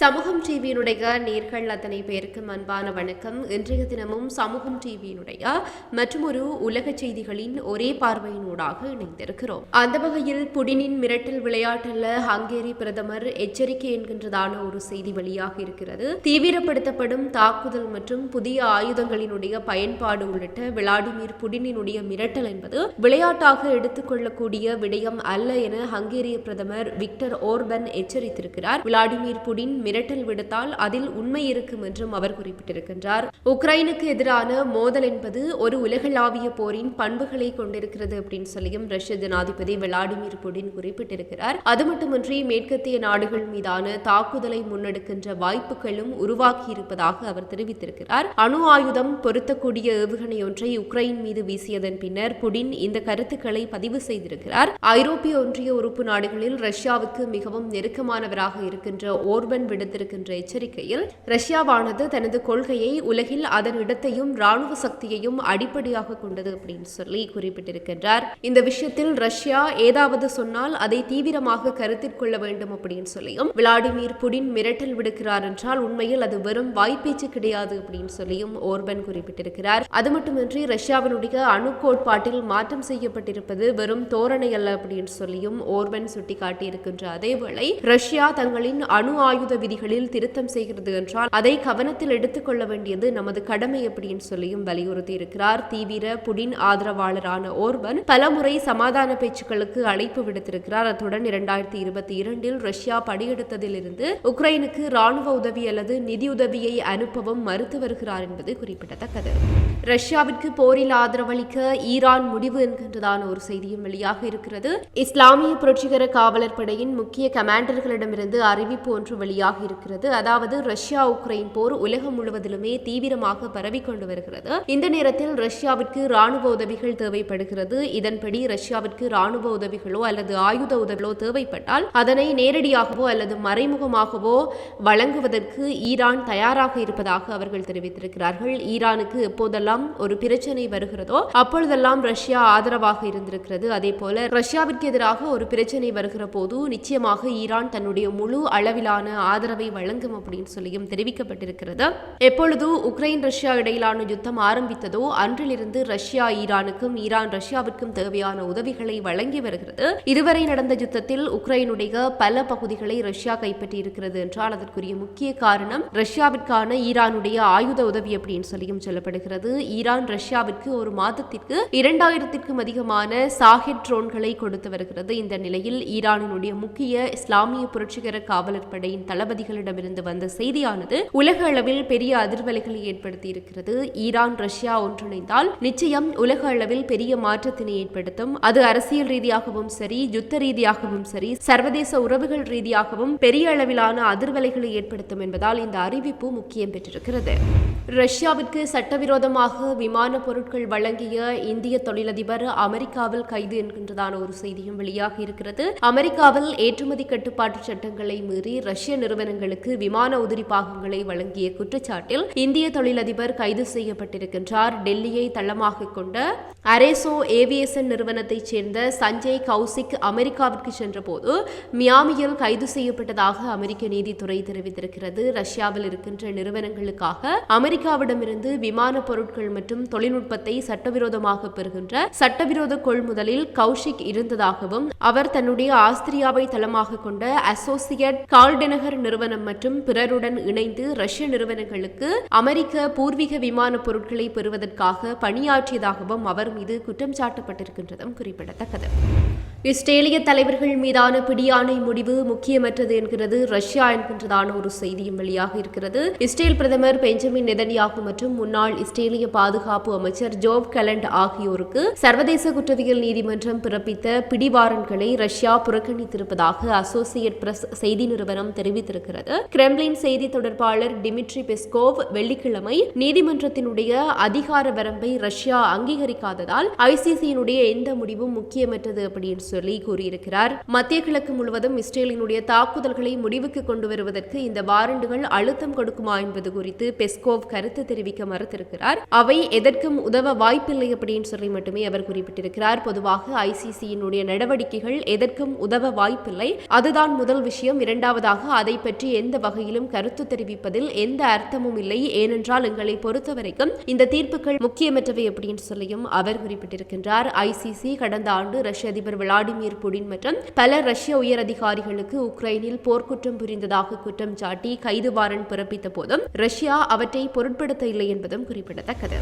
சமூகம் டிவியினுடைய நேர்கள் அத்தனை பேருக்கு அன்பான வணக்கம். இன்றைய தினமும் சமூகம் டிவியினுடைய மற்றும் ஒரு உலக செய்திகளின் ஒரே பார்வையினூடாக இணைந்திருக்கிறோம். அந்த வகையில் புடினின் மிரட்டல் விளையாட்டல்ல ஹங்கேரி பிரதமர் எச்சரிக்கை என்கின்றதான ஒரு செய்தி வெளியாக இருக்கிறது. தீவிரப்படுத்தப்படும் தாக்குதல் மற்றும் புதிய ஆயுதங்களினுடைய பயன்பாடு உள்ளிட்ட விளாடிமிர் புடினினுடைய மிரட்டல் என்பது விளையாட்டாக எடுத்துக்கொள்ளக்கூடிய விடயம் அல்ல என ஹங்கேரிய பிரதமர் விக்டர் ஓர்பன் எச்சரித்திருக்கிறார். விளாடிமிர் புடின் மிரட்டல் விடுத்தால் அதில் உண்மை இருக்கும் என்றும் அவர் குறிப்பிட்டிருக்கின்றார். உக்ரைனுக்கு எதிரான மோதல் என்பது ஒரு உலகளாவிய போரின் பண்புகளை கொண்டிருக்கிறது அப்படின்னு சொல்லியும் ரஷ்ய ஜனாதிபதி விளாடிமிர் புடின் குறிப்பிட்டிருக்கிறார். அது மட்டுமின்றி மேற்கத்திய நாடுகள் மீதான தாக்குதலை முன்னெடுக்கின்ற வாய்ப்புகளும் உருவாக்கியிருப்பதாக அவர் தெரிவித்திருக்கிறார். அணு ஆயுதம் பொருத்தக்கூடிய ஏவுகணை ஒன்றை உக்ரைன் மீது வீசியதன் பின்னர் புடின் இந்த கருத்துக்களை பதிவு செய்திருக்கிறார். ஐரோப்பிய ஒன்றிய உறுப்பு நாடுகளில் ரஷ்யாவுக்கு மிகவும் நெருக்கமானவராக இருக்கின்ற ஓர்பன் விடுத்திருக்கின்ற எச்சரிக்கையில் ரஷ்யாவானது தனது கொள்கையை உலகில் அதன் இடத்தையும் ராணுவ சக்தியையும் அடிப்படையாக கொண்டது அப்படின்னு சொல்லி குறிப்பிட்டிருக்கின்றார். இந்த விஷயத்தில் ரஷ்யா ஏதாவது சொன்னால் அதை தீவிரமாக கருத்தில் கொள்ள வேண்டும் அப்படின்னு சொல்லியும் விளாடிமிர் புடின் மிரட்டல் விடுக்கிறார் என்றால் உண்மையில் அது வெறும் வாய்ப்பேச்சு கிடையாது அப்படின்னு சொல்லியும் ஓர்பன் குறிப்பிட்டிருக்கிறார். அது மட்டுமின்றி ரஷ்யாவினுடைய அணு கோட்பாட்டில் மாற்றம் செய்யப்பட்டிருப்பது வெறும் தோரணை அல்ல அப்படின்னு சொல்லியும் ஓர்பன் சுட்டிக்காட்டியிருக்கின்ற அதேவேளை ரஷ்யா தங்களின் அணு ஆயுத விதிகளில் திருத்தம் செய்கிறது என்றால் அதை கவனத்தில் எடுத்துக்கொள்ள வேண்டியது நமது கடமை அப்படின்னு சொல்லியும் வலியுறுத்தி இருக்கிறார் தீவிர புடின் ஆதரவாளரான ஓர்பன் பலமுறை சமாதான பேச்சுக்களுக்கு அழைப்பு விடுத்திருக்கிறார். அத்துடன் இரண்டாயிரத்தி இருபத்தி இரண்டில் ரஷ்யா படியெடுத்ததிலிருந்து உக்ரைனுக்கு ராணுவ உதவி அல்லது நிதியுதவியை அனுப்பவும் மறுத்து வருகிறார் என்பது குறிப்பிடத்தக்கது. ரஷ்யாவிற்கு போரில் ஆதரவளிக்க ஈரான் முடிவு என்கின்றதான ஒரு செய்தியும் வெளியாக இருக்கிறது. இஸ்லாமிய புரட்சிகர காவலர் படையின் முக்கிய கமாண்டர்களிடமிருந்து அறிவிப்பு ஒன்று வெளியாக இருக்கிறது. அதாவது ரஷ்யா உக்ரைன் போர் உலகம் முழுவதிலுமே தீவிரமாக பரவிக்கொண்டு வருகிறது. இந்த நேரத்தில் ரஷ்யாவிற்கு ராணுவ உதவிகள் தேவைப்படுகிறது. இதன்படி ரஷ்யாவிற்கு ராணுவ உதவிகளோ அல்லது ஆயுத உதவிகளோ தேவைப்பட்டால் அதனை நேரடியாகவோ அல்லது மறைமுகமாகவோ வழங்குவதற்கு ஈரான் தயாராக இருப்பதாக அவர்கள் தெரிவித்திருக்கிறார்கள். ஈரானுக்கு எப்போதெல்லாம் ஒரு பிரச்சனை வருகிறதோ அப்பொழுதெல்லாம் ரஷ்யா ஆதரவாக இருந்திருக்கிறது. அதே போல ரஷ்யாவிற்கு எதிராக ஒரு பிரச்சனை வருகிற போது நிச்சயமாக ஈரான் தன்னுடைய முழு அளவிலான ஆதரவை வழங்கும் அப்படின்னு சொல்லியும் தெரிவிக்கப்பட்டிருக்கிறது. எப்பொழுது உக்ரைன் ரஷ்யா இடையிலான யுத்தம் ஆரம்பித்ததோ அன்றிலிருந்து ரஷ்யா ஈரானுக்கும் ஈரான் ரஷ்யாவிற்கும் தேவையான உதவிகளை வழங்கி வருகிறது. இதுவரை நடந்த யுத்தத்தில் உக்ரைனுடைய பல பகுதிகளை ரஷ்யா கைப்பற்றி இருக்கிறது என்றால் அதற்குரிய முக்கிய காரணம் ரஷ்யாவிற்கான ஈரானுடைய ஆயுத உதவி அப்படின்னு சொல்லியும் சொல்லப்படுகிறது. ஈரான் ரஷ்யாவிற்கு ஒரு மாதத்திற்கு இரண்டாயிரத்திற்கும் அதிகமான சாஹிட் ட்ரோன்களை கொடுத்து வருகிறது. இந்த நிலையில் ஈரானினுடைய முக்கிய இஸ்லாமிய புரட்சிகர காவலர் படையின் தளபதிகளிடமிருந்து வந்த செய்தியானது உலக அளவில் பெரிய அதிர்வலைகளை ஏற்படுத்தி இருக்கிறது ஈரான் ரஷ்யா ஒன்றிணைந்தால் நிச்சயம் உலக அளவில் பெரிய மாற்றத்தினை ஏற்படுத்தும். அது அரசியல் ரீதியாகவும் சரி யுத்த ரீதியாகவும் சரி சர்வதேச உறவுகள் ரீதியாகவும் பெரிய அளவிலான அதிர்வலைகளை ஏற்படுத்தும் என்பதால் இந்த அறிவிப்பு முக்கியம் பெற்றிருக்கிறது. ரஷ்யாவிற்கு சட்டவிரோதமாக விமான பொருட்கள் வழங்கிய இந்திய தொழிலதிபர் அமெரிக்காவில் கைது என்கின்றதான ஒரு செய்தியும் வெளியாகி இருக்கிறது. அமெரிக்காவில் ஏற்றுமதி கட்டுப்பாட்டு சட்டங்களை மீறி ரஷ்ய நிறுவனம் நிறுவனங்களுக்கு விமான உதிரி பாகங்களை வழங்கிய குற்றச்சாட்டில் இந்திய தொழிலதிபர் கைது செய்யப்பட்டிருக்கின்றார். டெல்லியை தளமாக கொண்ட அரேசோ ஏவியேசன் நிறுவனத்தைச் சேர்ந்த சஞ்சய் கௌசிக் அமெரிக்காவிற்கு சென்றபோது மியாமியில் கைது செய்யப்பட்டதாக அமெரிக்க நீதித்துறை தெரிவித்திருக்கிறது. ரஷ்யாவில் இருக்கின்ற நிறுவனங்களுக்காக அமெரிக்காவிடமிருந்து விமான பொருட்கள் மற்றும் தொழில்நுட்பத்தை சட்டவிரோதமாக பெறுகின்ற சட்டவிரோத கொள்முதலில் கௌஷிக் இருந்ததாகவும் அவர் தன்னுடைய ஆஸ்திரியாவை தளமாக கொண்ட அசோசியேட் கால்டெனகர் நிறுவனம் மற்றும் பிறருடன் இணைந்து ரஷ்ய நிறுவனங்களுக்கு அமெரிக்க பூர்வீக விமான பொருட்களை பெறுவதற்காக பணியாற்றியதாகவும் அவர் மீது குற்றம் சாட்டப்பட்டிருக்கின்றதும் குறிப்பிடத்தக்கது. இஸ்ரேலிய தலைவர்கள் மீதான பிடியாணை முடிவு முக்கியமற்றது என்கிறது. ரஷ்யா என்கின்றதான ஒரு செய்தியும் வெளியாக இருக்கிறது. இஸ்ரேல் பிரதமர் பெஞ்சமின் நெதன்யாகு மற்றும் முன்னாள் இஸ்ரேலிய பாதுகாப்பு அமைச்சர் ஜோப் கலண்ட் ஆகியோருக்கு சர்வதேச குற்றவியல் நீதிமன்றம் பிறப்பித்த பிடிவாரன்களை ரஷ்யா புறக்கணித்திருப்பதாக அசோசியேட் பிரஸ் செய்தி நிறுவனம் தெரிவித்திருக்கிறது. கிரெம்லின் செய்தி தொடர்பாளர் டிமிட்ரி பெஸ்கோவ் வெள்ளிக்கிழமை நீதிமன்றத்தினுடைய அதிகார வரம்பை ரஷ்யா அங்கீகரிக்காததால் ஐசிசியினுடைய எந்த முடிவும் முக்கியமற்றது அப்படின்னு சொல்லி கூறியிருக்கிறார். மத்திய கிழக்கு முழுவதும் இஸ்ரேலினுடைய தாக்குதல்களை முடிவுக்கு கொண்டு வருவதற்கு இந்த வாரண்டுகள் அழுத்தம் கொடுக்குமா என்பது குறித்து பெஸ்கோவ் கருத்து தெரிவிக்க மறுத்திருக்கிறார். அவை எதற்கும் உதவ வாய்ப்பில்லை அப்படின்னு சொல்லி மட்டுமே அவர் குறிப்பிட்டிருக்கிறார். பொதுவாக ஐசிசியினுடைய நடவடிக்கைகள் எதற்கும் உதவ வாய்ப்பில்லை. அதுதான் முதல் விஷயம். இரண்டாவதாக அதை பற்றி எந்த வகையிலும் கருத்து தெரிவிப்பதில் எந்த அர்த்தமும் இல்லை. ஏனென்றால் எங்களை பொறுத்தவரைக்கும் இந்த தீர்ப்புகள் முக்கியமற்றவை அப்படின்னு சொல்லியும் அவர் குறிப்பிட்டிருக்கிறார் ஐசிசி கடந்த ஆண்டு ரஷ்ய அதிபர் விளாடிமிர் புடின் மற்றும் பல ரஷ்ய உயர் அதிகாரிகளுக்கு உக்ரைனில் போர்க்குற்றம் புரிந்ததாக குற்றம் சாட்டி கைது வாரண்ட் பிறப்பித்த போதும் ரஷ்யா அவற்றை பொருட்படுத்த இல்லை என்பதும் குறிப்பிடத்தக்கது.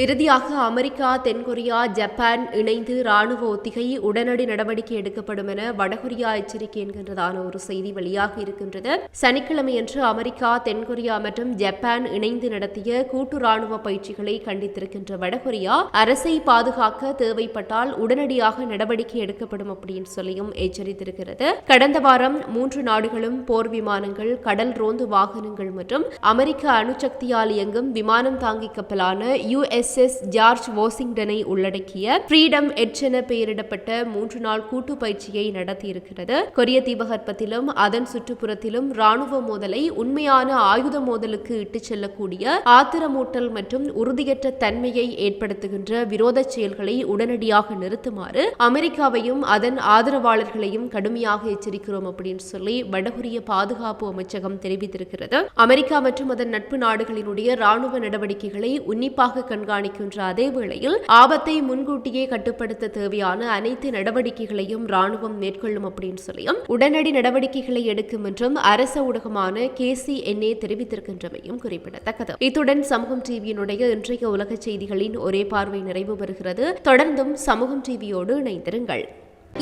இறுதியாக அமெரிக்கா தென்கொரியா ஜப்பான் இணைந்து ராணுவ ஒத்திகை உடனடி நடவடிக்கை எடுக்கப்படும் என வடகொரியா எச்சரிக்கை என்கின்றதான ஒரு செய்தி வெளியாக இருக்கின்றது. சனிக்கிழமையன்று அமெரிக்கா தென்கொரியா மற்றும் ஜப்பான் இணைந்து நடத்திய கூட்டு ராணுவ பயிற்சிகளை கண்டித்திருக்கின்ற வடகொரியா அரசை பாதுகாக்க தேவைப்பட்டால் உடனடியாக நடவடிக்கை எடுக்கப்படும் அப்படின்னு சொல்லியும் எச்சரித்திருக்கிறது. கடந்த வாரம் மூன்று நாடுகளும் போர் விமானங்கள் கடல் ரோந்து வாகனங்கள் மற்றும் அமெரிக்க அணுசக்தியால் இயங்கும் விமானம் தாங்கி கப்பலான எஸ் ஜார்ஜ் வாஷிங்டனை உள்ளடக்கிய ஃப்ரீடம் எட்ஜ் என பெயரிடப்பட்ட மூன்று நாள் கூட்டு பயிற்சியை நடத்தியிருக்கிறது. கொரிய தீபகற்பத்திலும் அதன் சுற்றுப்புறத்திலும் ராணுவ மோதலை உண்மையான ஆயுத மோதலுக்கு இட்டுச் செல்லக்கூடிய ஆத்திரமூட்டல் மற்றும் உறுதியற்ற தன்மையை ஏற்படுத்துகின்ற விரோத செயல்களை உடனடியாக நிறுத்துமாறு அமெரிக்காவையும் அதன் ஆதரவாளர்களையும் கடுமையாக எச்சரிக்கிறோம் அப்படின்னு சொல்லி வடகொரிய பாதுகாப்பு அமைச்சகம் தெரிவித்திருக்கிறது. அமெரிக்கா மற்றும் அதன் நட்பு நாடுகளினுடைய ராணுவ நடவடிக்கைகளை உன்னிப்பாக கண்காணிக்கின்ற அதே வேளையில் ஆபத்தை முன்கூட்டியே கட்டுப்படுத்த தேவையான அனைத்து நடவடிக்கைகளையும் ராணுவம் மேற்கொள்ளும் அப்படின்னு சொல்லியும் உடனடி நடவடிக்கைகளை எடுக்கும் என்றும் அரச ஊடகமான கே சி என்ஏ தெரிவித்திருக்கின்றமையும் குறிப்பிடத்தக்கது. இத்துடன் சமூகம் டிவியினுடைய இன்றைய உலக செய்திகளின் ஒரே பார்வை நிறைவு பெறுகிறது. தொடர்ந்தும் சமூகம் டிவியோடு இணைந்திருங்கள்.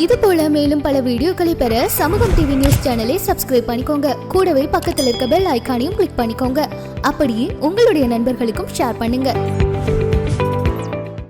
இது போல மேலும் பல வீடியோக்களை பெற சமூகம் டிவி நியூஸ் சேனலை சப்ஸ்கிரைப் பண்ணிக்கோங்க. கூடவே பக்கத்தில் இருக்க பெல் ஐகானையும் கிளிக் பண்ணிக்கோங்க. அப்படியே உங்களுடைய நண்பர்களுக்கும் ஷேர் பண்ணுங்க.